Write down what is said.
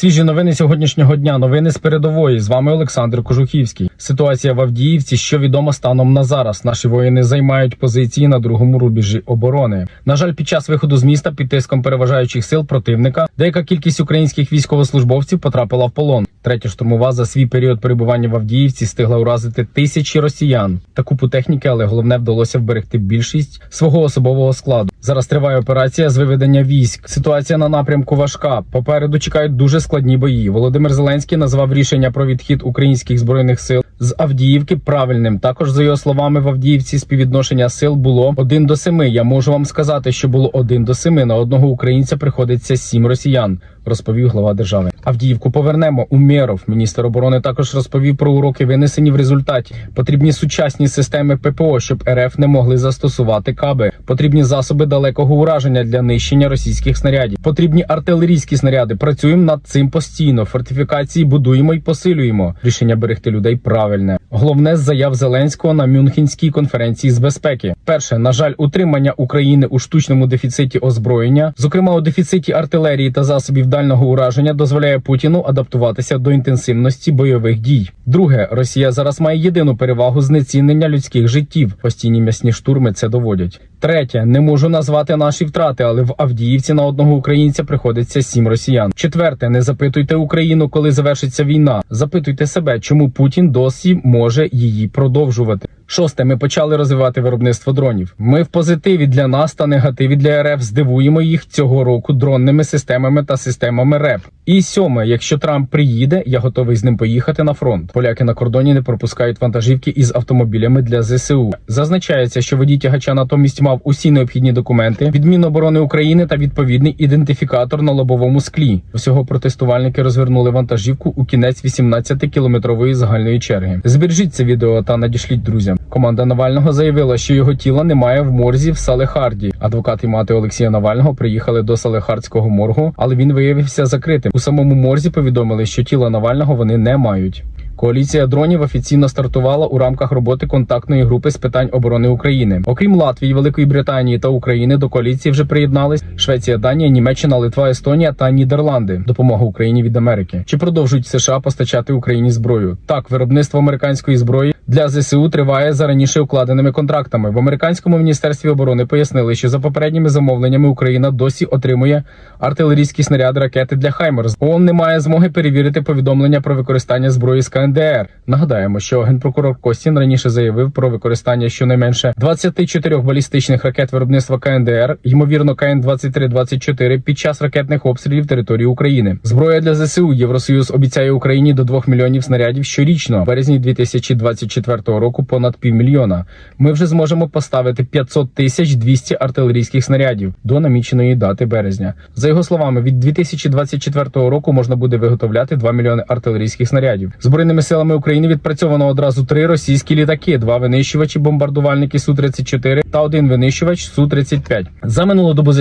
Свіжі новини сьогоднішнього дня. Новини з передової. З вами Олександр Кожухівський. Ситуація в Авдіївці, що відомо станом на зараз. Наші воїни займають позиції на другому рубежі оборони. На жаль, під час виходу з міста під тиском переважаючих сил противника деяка кількість українських військовослужбовців потрапила в полон. Третя штурмова за свій період перебування в Авдіївці встигла уразити тисячі росіян та купу техніки, але головне вдалося вберегти більшість свого особового складу. Зараз триває операція з виведення військ. Ситуація на напрямку важка. Попереду чекають дуже складні бої. Володимир Зеленський назвав рішення про відхід українських збройних сил з Авдіївки правильним. Також за його словами, в Авдіївці співвідношення сил було 1 до 7. Я можу вам сказати, що було 1 до 7. На одного українця приходиться 7 росіян. Розповів глава держави. Авдіївку повернемо. Умєров, міністр оборони, також розповів про уроки, винесені в результаті. Потрібні сучасні системи ППО, щоб РФ не могли застосувати каби. Потрібні засоби далекого ураження для нищення російських снарядів. Потрібні артилерійські снаряди. Працюємо над цим постійно. Фортифікації будуємо і посилюємо. Рішення берегти людей правильне. Головне з заяв Зеленського на Мюнхенській конференції з безпеки. Перше, на жаль, утримання України у штучному дефіциті озброєння, зокрема у дефіциті артилерії та засобів дальнього ураження, дозволяє Путіну адаптуватися до інтенсивності бойових дій. Друге, Росія зараз має єдину перевагу знецінення людських життів. Постійні м'ясні штурми це доводять. Третє, не можу назвати наші втрати, але в Авдіївці на одного українця приходиться сім росіян. Четверте, не запитуйте Україну, коли завершиться війна. Запитуйте себе, чому Путін досі може її продовжувати. Шосте, ми почали розвивати виробництво дронів. Ми в позитиві для нас та негативі для РФ здивуємо їх цього року дронними системами та системами РЕП. І сьоме, якщо Трамп приїде, я готовий з ним поїхати на фронт. Поляки на кордоні не пропускають вантажівки із автомобілями для ЗСУ. Зазначається, що водій тягача натомість мав усі необхідні документи від Міноборони України та відповідний ідентифікатор на лобовому склі. Всього протестувальники розвернули вантажівку у кінець 18-кілометрової загальної черги. Збережіть це відео та надішліть друзям. Команда Навального заявила, що його тіла немає в морзі в Салехарді. Адвокат і мати Олексія Навального приїхали до Салехардського моргу, але він виявився закритим. У самому морзі повідомили, що тіла Навального вони не мають. Коаліція дронів офіційно стартувала у рамках роботи контактної групи з питань оборони України. Окрім Латвії, Великої Британії та України до коаліції вже приєднались Швеція, Данія, Німеччина, Литва, Естонія та Нідерланди. Допомога Україні від Америки. Чи продовжують США постачати Україні зброю? Так, виробництво американської зброї для ЗСУ триває за раніше укладеними контрактами. В американському міністерстві оборони пояснили, що за попередніми замовленнями Україна досі отримує артилерійські снаряди ракети для Хаймерс. ООН не має змоги перевірити повідомлення про використання зброї з КНДР. Нагадаємо, що генпрокурор Костін раніше заявив про використання щонайменше 24 балістичних ракет виробництва КНДР, ймовірно, КН 2324 під час ракетних обстрілів території України. Зброя для ЗСУ Євросоюз обіцяє Україні до 2 мільйонів снарядів щорічно. В березні 2024 року понад півмільйона. Ми вже зможемо поставити 500 тисяч 200 артилерійських снарядів до наміченої дати березня. За його словами, від 2024 року можна буде виготовляти 2 мільйони артилерійських снарядів. Збройними силами України відпрацьовано одразу три російські літаки: два винищувачі, бомбардувальники Су 34 та один винищувач Су 35 За минулу добу